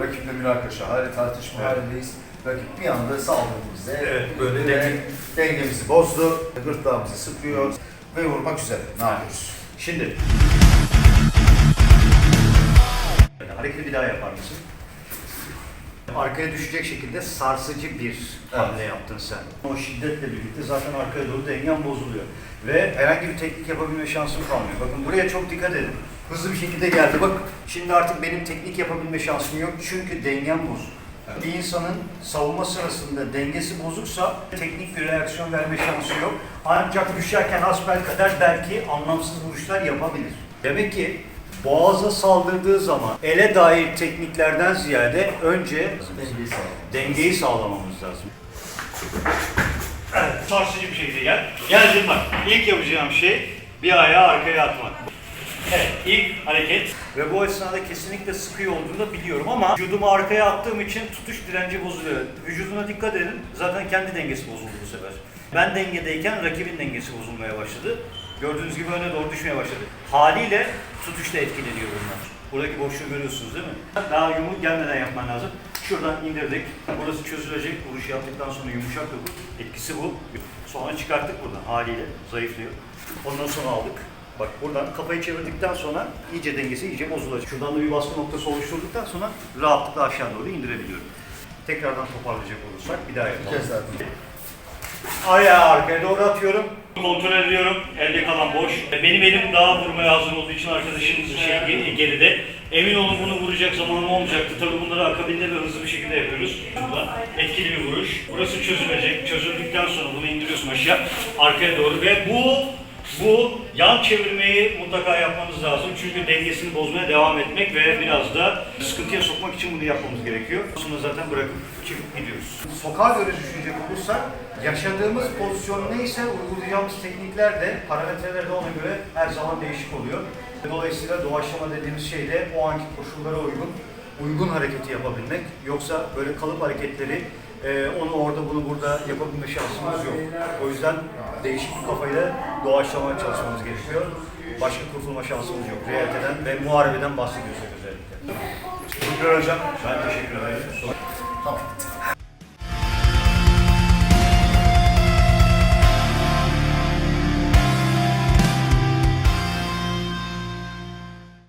Rakiple münakaşa hali tartışma Evet. halindeyiz. Rakip bir anda saldırdı bize. Evet, böyle denge- dengemizi bozdu. Gırtlağımızı sıkıyor ve vurmak üzere. Ne yapıyoruz? Şimdi hareketi bir daha yapar mısın? Arkaya düşecek şekilde sarsıcı bir hamle yaptın sen. O şiddetle birlikte zaten arkaya doğru dengen bozuluyor. Ve herhangi bir teknik yapabilme şansın kalmıyor. Bakın buraya çok dikkat edin. Hızlı bir şekilde geldi. Bak şimdi artık benim teknik yapabilme şansım yok çünkü dengem bozuk. Bir insanın savunma sırasında dengesi bozuksa teknik bir reaksiyon verme şansı yok. Ancak düşerken hasbel kadar belki anlamsız vuruşlar yapabilir. Demek ki boğaza saldırdığı zaman ele dair tekniklerden ziyade önce Dengeyi sağlamak. dengeyi sağlamamız lazım. Evet, sarsıcı bir şekilde gel. Geldim bak. İlk yapacağım şey bir ayağı arkaya atmak. Evet, ilk hareket. Ve bu esnada kesinlikle sıkıyor olduğunu da biliyorum ama vücudumu arkaya attığım için tutuş direnci bozuluyor. Vücuduna dikkat edin. Zaten kendi dengesi bozuldu bu sefer. Ben dengedeyken rakibin dengesi bozulmaya başladı. Gördüğünüz gibi öne doğru düşmeye başladı. Haliyle tutuş da etkileniyor bunlar. Buradaki boşluğu görüyorsunuz değil mi? Daha yumruk gelmeden yapman lazım. Şuradan indirdik. Burası çözülecek. Vuruş yaptıktan sonra yumuşak dokun. Etkisi bu. Sonra çıkarttık buradan haliyle. Zayıflıyor. Ondan sonra aldık. Bak buradan kafayı çevirdikten sonra iyice dengesi iyice bozulacak. Şuradan da bir baskı noktası oluşturduktan sonra rahatlıkla aşağı doğru indirebiliyorum. Tekrardan toparlayacak olursak bir daha yapalım. Ayağı arkaya doğru atıyorum. Kontrol ediyorum. Elde kalan boş. Benim elim daha vurmaya hazır olduğu için arkadaşım şey ge- geride. Emin olun bunu vuracak zamanım olmayacaktı. Tabii bunları akabinde ve hızlı bir şekilde yapıyoruz. Burada etkili bir vuruş. Burası çözülecek. Çözüldükten sonra bunu indiriyorsun aşağı. Arkaya doğru ve bu bu yan çevirmeyi mutlaka yapmanız lazım. Çünkü dengesini bozmaya devam etmek ve biraz da sıkıntıya sokmak için bunu yapmamız gerekiyor. Sonra zaten bırakıp çıkıp gidiyoruz. Sokağa göre düşünecek olursak yaşadığımız pozisyon neyse uygulayacağımız teknikler de parametreler de ona göre her zaman değişik oluyor. Dolayısıyla doğaçlama dediğimiz şey de o anki koşullara uygun uygun hareketi yapabilmek. Yoksa böyle kalıp hareketleri e, onu orada bunu burada yapabilme şansımız yok. O yüzden değişik bir kafayla doğaçlamaya çalışmamız gerekiyor. Başka kurtulma şansımız yok. Realiteden ve muharebeden bahsediyorsak özellikle. Teşekkürler hocam. Ben teşekkür ederim.